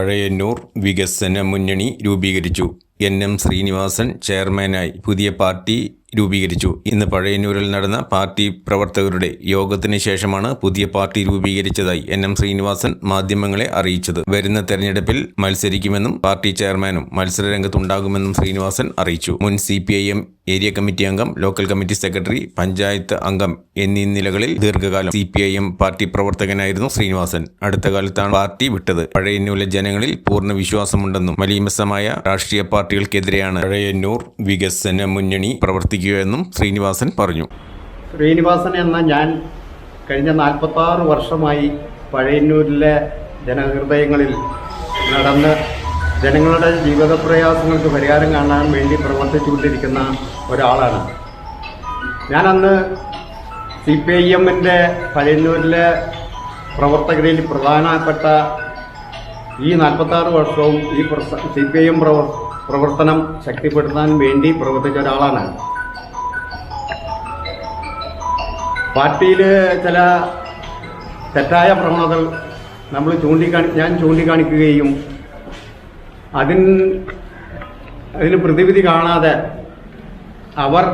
പഴയന്നൂർ വികസന മുന്നണി രൂപീകരിച്ചു. എൻ. എം. ശ്രീനിവാസൻ ചെയർമാനായി. പുതിയ പാർട്ടി രൂപീകരിച്ചു. ഇന്ന് പഴയന്നൂരിൽ നടന്ന പാർട്ടി പ്രവർത്തകരുടെ യോഗത്തിന് ശേഷമാണ് പുതിയ പാർട്ടി രൂപീകരിച്ചതായി എൻ എം ശ്രീനിവാസൻ മാധ്യമങ്ങളെ അറിയിച്ചത്. വരുന്ന തെരഞ്ഞെടുപ്പിൽ മത്സരിക്കുമെന്നും പാർട്ടി ചെയർമാനും മത്സരരംഗത്തുണ്ടാകുമെന്നും ശ്രീനിവാസൻ അറിയിച്ചു. മുൻ സി ഏരിയ കമ്മിറ്റി അംഗം ലോക്കൽ കമ്മിറ്റി സെക്രട്ടറി പഞ്ചായത്ത് അംഗം എന്നീ നിലകളിൽ ദീർഘകാലം C P I M party പ്രവർത്തകനായിരുന്നു Sreenivasan. അടുത്ത കാലത്താണ് പാർട്ടി വിട്ടത്. പഴയന്നൂരിലെ ജനങ്ങളിൽ പൂർണ വിശ്വാസമുണ്ടെന്നും മലീമസമായ രാഷ്ട്രീയ പാർട്ടികൾക്കെതിരെയാണ് പഴയന്നൂർ വികസന മുന്നണി പ്രവർത്തിക്കുകയെന്നും ശ്രീനിവാസൻ പറഞ്ഞു. ശ്രീനിവാസൻ എന്ന ഞാൻ കഴിഞ്ഞ നാൽപ്പത്താറ് വർഷമായി പഴയന്നൂരിലെ ജനഹൃദയങ്ങളിൽ നടന്ന് ജനങ്ങളുടെ ജീവിത പ്രയാസങ്ങൾക്ക് പരിഹാരം കാണാൻ വേണ്ടി പ്രവർത്തിച്ചുകൊണ്ടിരിക്കുന്ന ഒരാളാണ്. ഞാനന്ന് സി പി ഐ എമ്മിന്റെ പഴയന്നൂരിലെ പ്രവർത്തകരിൽ പ്രധാനപ്പെട്ട ഈ നാൽപ്പത്താറ് വർഷവും ഈ സി പി ഐ എം പ്രവർത്തനം ശക്തിപ്പെടുത്താൻ വേണ്ടി പ്രവർത്തിച്ച ഒരാളാണ്. പാർട്ടിയിൽ ചില തെറ്റായ പ്രവണതകൾ നമ്മൾ ചൂണ്ടിക്കാണി ഞാൻ ചൂണ്ടിക്കാണിക്കുകയും അതിൻ അതിന് പ്രതിവിധി കാണാതെ അവർ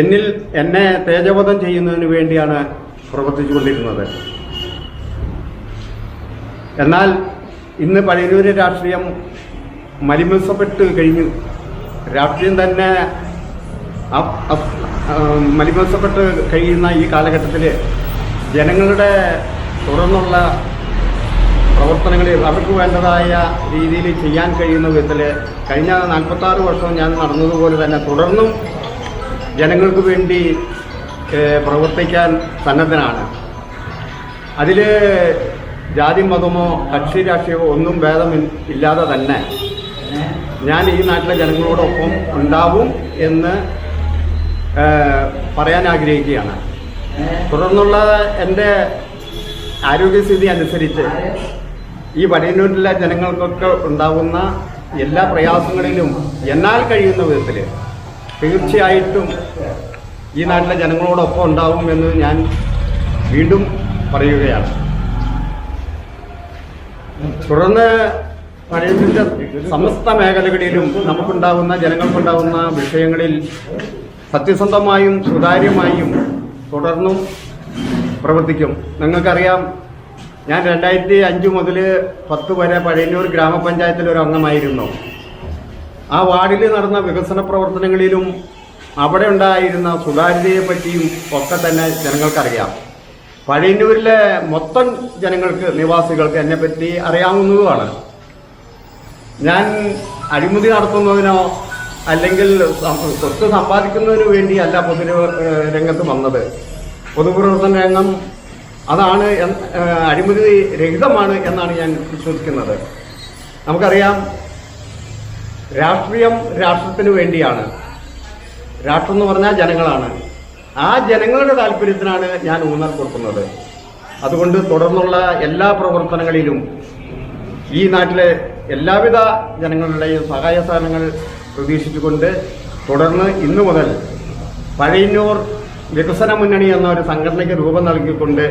എന്നിൽ എന്നെ തേജവധം ചെയ്യുന്നതിന് വേണ്ടിയാണ് പ്രവർത്തിച്ചുകൊണ്ടിരുന്നത്. എന്നാൽ ഇന്ന് പഴയൂര് രാഷ്ട്രീയം മലിമസപ്പെട്ട് കഴിഞ്ഞു. രാഷ്ട്രീയം തന്നെ മലിമസപ്പെട്ട് കഴിയുന്ന ഈ കാലഘട്ടത്തിൽ ജനങ്ങളുടെ തുടർന്നുള്ള പ്രവർത്തനങ്ങളിൽ അവർക്ക് വേണ്ടതായ രീതിയിൽ ചെയ്യാൻ കഴിയുന്ന വിധത്തിൽ കഴിഞ്ഞ നാൽപ്പത്താറ് വർഷം ഞാൻ നടന്നതുപോലെ തന്നെ തുടർന്നും ജനങ്ങൾക്ക് വേണ്ടി പ്രവർത്തിക്കാൻ സന്നദ്ധനാണ്. അതിൽ ജാതി മതമോ കക്ഷി രാഷ്ട്രീയമോ ഒന്നും ഭേദം ഇല്ലാതെ തന്നെ ഞാൻ ഈ നാട്ടിലെ ജനങ്ങളോടൊപ്പം ഉണ്ടാവും എന്ന് പറയാൻ ആഗ്രഹിക്കുകയാണ്. തുടർന്നുള്ള എന്റെ ആരോഗ്യസ്ഥിതി അനുസരിച്ച് ഈ വടയന്നൂരിലെ ജനങ്ങൾക്കൊക്കെ ഉണ്ടാകുന്ന എല്ലാ പ്രയാസങ്ങളിലും എന്നാൽ കഴിയുന്ന വിധത്തിൽ തീർച്ചയായിട്ടും ഈ നാട്ടിലെ ജനങ്ങളോടൊപ്പം ഉണ്ടാവും എന്ന് ഞാൻ വീണ്ടും പറയുകയാണ്. തുടർന്ന് പഴയത്തിന്റെ സമസ്ത മേഖലകളിലും നമുക്കുണ്ടാകുന്ന ജനങ്ങൾക്കുണ്ടാകുന്ന വിഷയങ്ങളിൽ സത്യസന്ധമായും സുതാര്യമായും തുടർന്നും പ്രവർത്തിക്കും. നിങ്ങൾക്കറിയാം ഞാൻ രണ്ടായിരത്തി അഞ്ച് മുതൽ പത്ത് വരെ പഴയന്നൂർ ഗ്രാമപഞ്ചായത്തിലെ ഒരു അംഗമായിരുന്നു. ആ വാർഡിൽ നടന്ന വികസന പ്രവർത്തനങ്ങളിലും അവിടെ ഉണ്ടായിരുന്ന സുതാര്യതയെ പറ്റിയും ഒക്കെ തന്നെ ജനങ്ങൾക്കറിയാം. പഴയന്നൂരിലെ മൊത്തം ജനങ്ങൾക്ക് നിവാസികൾക്ക് എന്നെപ്പറ്റി അറിയാവുന്നതുമാണ്. ഞാൻ അഴിമതി നടത്തുന്നതിനോ അല്ലെങ്കിൽ സ്വത്ത് സമ്പാദിക്കുന്നതിന് വേണ്ടിയല്ല പൊതു രംഗത്ത് വന്നത്. പൊതുപ്രവർത്തന രംഗം അതാണ് അഴിമതി രഹിതമാണ് എന്നാണ് ഞാൻ വിശ്വസിക്കുന്നത്. നമുക്കറിയാം രാഷ്ട്രീയം രാഷ്ട്രത്തിന് വേണ്ടിയാണ്. രാഷ്ട്രം എന്ന് പറഞ്ഞാൽ ജനങ്ങളാണ്. ആ ജനങ്ങളുടെ താല്പര്യത്തിനാണ് ഞാൻ ഊന്നൽ കൊടുക്കുന്നത്. അതുകൊണ്ട് തുടർന്നുള്ള എല്ലാ പ്രവർത്തനങ്ങളിലും ഈ നാട്ടിലെ എല്ലാവിധ ജനങ്ങളുടെയും സഹായ സഹകരണങ്ങൾ പ്രതീക്ഷിച്ചുകൊണ്ട് തുടർന്ന് ഇന്നു മുതൽ പഴയന്നൂർ വികസന മുന്നണി എന്ന ഒരു സംഘടനയ്ക്ക് രൂപം നൽകിക്കൊണ്ട്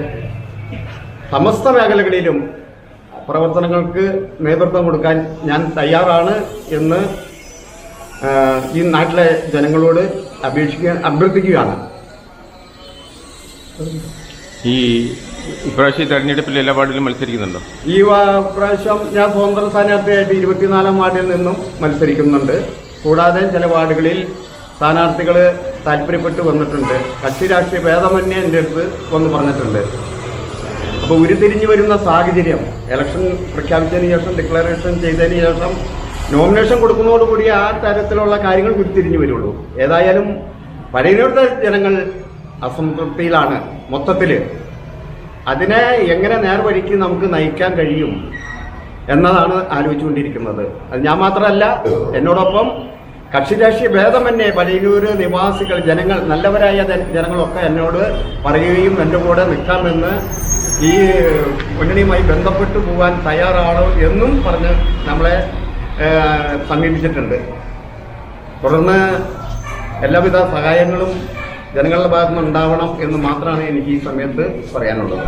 സമസ്ത മേഖലകളിലും പ്രവർത്തനങ്ങൾക്ക് നേതൃത്വം കൊടുക്കാൻ ഞാൻ തയ്യാറാണ് എന്ന് ഈ നാട്ടിലെ ജനങ്ങളോട് അപേക്ഷിക്കുക അഭ്യർത്ഥിക്കുകയാണ്. ഈ ഇപ്രാവശ്യം തെരഞ്ഞെടുപ്പിൽ എല്ലാ വാർഡിലും മത്സരിക്കുന്നുണ്ടോ? ഈ പ്രാവശ്യം ഞാൻ സ്വതന്ത്ര സ്ഥാനാർത്ഥിയായിട്ട് ഇരുപത്തിനാലാം വാർഡിൽ നിന്നും മത്സരിക്കുന്നുണ്ട്. കൂടാതെ ചില വാർഡുകളിൽ സ്ഥാനാർത്ഥികൾ താല്പര്യപ്പെട്ട് വന്നിട്ടുണ്ട്. കക്ഷി രാഷ്ട്രീയ ഭേദമന്യേ എന്റെ അടുത്ത് വന്ന് പറഞ്ഞിട്ടുണ്ട്. അപ്പോൾ ഉരുത്തിരിഞ്ഞു വരുന്ന സാഹചര്യം ഇലക്ഷൻ പ്രഖ്യാപിച്ചതിന് ശേഷം ഡിക്ലറേഷൻ ചെയ്തതിന് ശേഷം നോമിനേഷൻ കൊടുക്കുന്നതോടുകൂടി ആ തരത്തിലുള്ള കാര്യങ്ങൾ ഉരുത്തിരിഞ്ഞു വരുള്ളൂ. ഏതായാലും പഴയനൂരുടെ ജനങ്ങൾ അസംതൃപ്തിയിലാണ് മൊത്തത്തിൽ അതിനെ എങ്ങനെ നേർവഴിക്ക് നമുക്ക് നയിക്കാൻ കഴിയും എന്നതാണ് ആലോചിച്ചുകൊണ്ടിരിക്കുന്നത്. അത് ഞാൻ മാത്രമല്ല എന്നോടൊപ്പം കക്ഷി രാഷ്ട്രീയ ഭേദമന്യേ പഴയന്നൂര് നിവാസികൾ ജനങ്ങൾ നല്ലവരായ ജന- ജനങ്ങളൊക്കെ എന്നോട് പറയുകയും എന്റെ കൂടെ നിൽക്കാമെന്ന് ഈ മുന്നണിയുമായി ബന്ധപ്പെട്ടു പോകാൻ തയ്യാറാണോ എന്നും പറഞ്ഞ് നമ്മളെ സമീപിച്ചിട്ടുണ്ട്. തുടർന്ന് എല്ലാവിധ സഹായങ്ങളും ജനങ്ങളുടെ ഭാഗത്തുനിന്ന് ഉണ്ടാവണം എന്ന് മാത്രമാണ് എനിക്ക് ഈ സമയത്ത് പറയാനുള്ളത്.